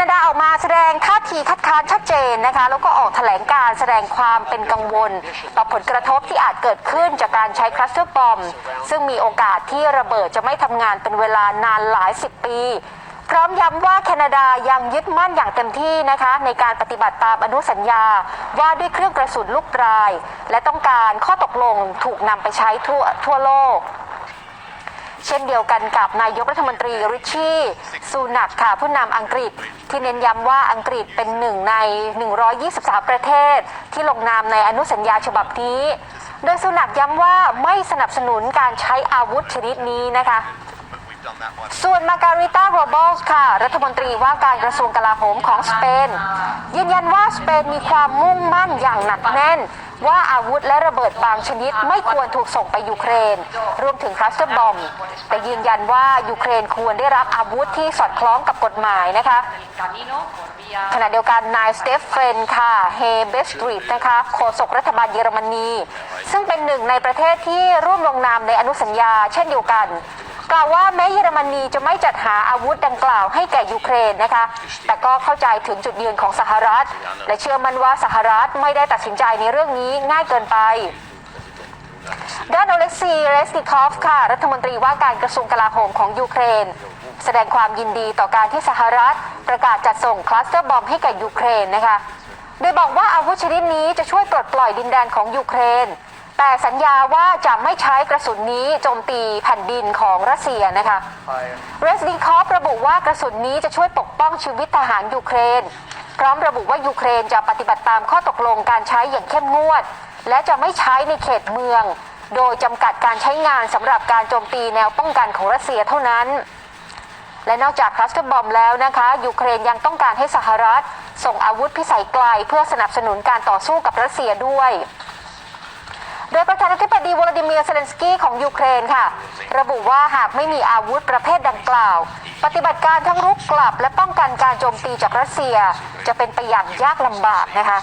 นาดาออกมาแสดงท่าทีคัดค้านชัดเจนนะคะ แล้วก็ออกแถลงการแสดงความเป็นกังวล ต่อผลกระทบที่อาจเกิดขึ้นจากการใช้คลัสเตอร์บอมซึ่งมีโอกาสที่ระเบิดจะไม่ทำงานเป็นเวลานานหลายสิบปีพร้อมย้ำว่าแคนาดายังยึดมั่นอย่างเต็มที่นะคะ ในการปฏิบัติตามอนุสัญญาว่าด้วยเครื่องกระสุนลูกปลาย และต้องการข้อตกลงถูกนำไปใช้ทั่วทั่วโลก เช่นเดียวกันกับนายกรัฐมนตรีริชชี่ซูนักค่ะผู้นำอังกฤษ ที่เน้นย้ำว่าอังกฤษเป็นหนึ่งใน 123 ประเทศ ที่ลงนามในอนุสัญญาฉบับนี้ โดยซูนักย้ำว่าไม่สนับสนุนการใช้อาวุธชนิดนี้นะคะ ส่วนมาการิต้าโรโบสค่ะ รัฐมนตรีว่าการกระทรวงกลาโหมของสเปน ยืนยันว่าสเปนมีความมุ่งมั่นอย่างหนักแน่น ว่าอาวุธและระเบิดบางชนิดไม่ควรถูกส่งไปยูเครน รวมถึงคลัสเตอร์บอมแต่ยืนยันว่ายูเครนควรได้รับอาวุธที่สอดคล้องกับกฎหมายนะคะขณะเดียวกันนายสเตฟเฟนค่ะเฮเบสตรีทนะคะโฆษกรัฐบาลเยอรมนี ซึ่งเป็นหนึ่งในประเทศที่ร่วมลงนามในอนุสัญญาเช่นเดียวกัน กล่าวว่าแม้เยอรมนีจะไม่จัดหาอาวุธดังกล่าวให้แก่ยูเครนนะคะ แต่ก็เข้าใจถึงจุดยืนของสหรัฐ และเชื่อมั่นว่าสหรัฐไม่ได้ตัดสินใจในเรื่องนี้ง่ายเกินไปด้านโอเล็กซีเรสนิคอฟค่ะ รัฐมนตรีว่าการกระทรวงกลาโหมของยูเครน แสดงความยินดีต่อการที่สหรัฐ ประกาศจัดส่งคลัสเตอร์บอมให้แก่ยูเครนนะคะ โดยบอกว่าอาวุธชนิดนี้จะช่วยปลดปล่อยดินแดนของยูเครน แต่สัญญาว่าจะไม่ใช้กระสุนนี้โจมตีแผ่นดินของรัสเซียนะคะเรสนิคอฟระบุว่ากระสุนนี้จะช่วยปกป้องชีวิตทหารยูเครน พร้อมระบุว่ายูเครนจะปฏิบัติตามข้อตกลงการใช้อย่างเข้มงวด และจะไม่ใช้ในเขตเมือง โดยจำกัดการใช้งานสำหรับการโจมตีแนวป้องกันของรัสเซียเท่านั้นและนอกจากคลัสเตอร์บอมแล้วนะคะยูเครนยังต้องการให้สหรัฐ ส่งอาวุธพิสัยไกลเพื่อสนับสนุนการต่อสู้กับรัสเซียด้วย โดยประธานาธิบดีวลาดิเมียร์เซเลนสกี้ของยูเครนค่ะ ระบุว่าหากไม่มีอาวุธประเภทดังกล่าว ปฏิบัติการทั้งรุกกลับและป้องกันการโจมตีจากรัสเซีย จะเป็นไปอย่างยากลำบากนะคะ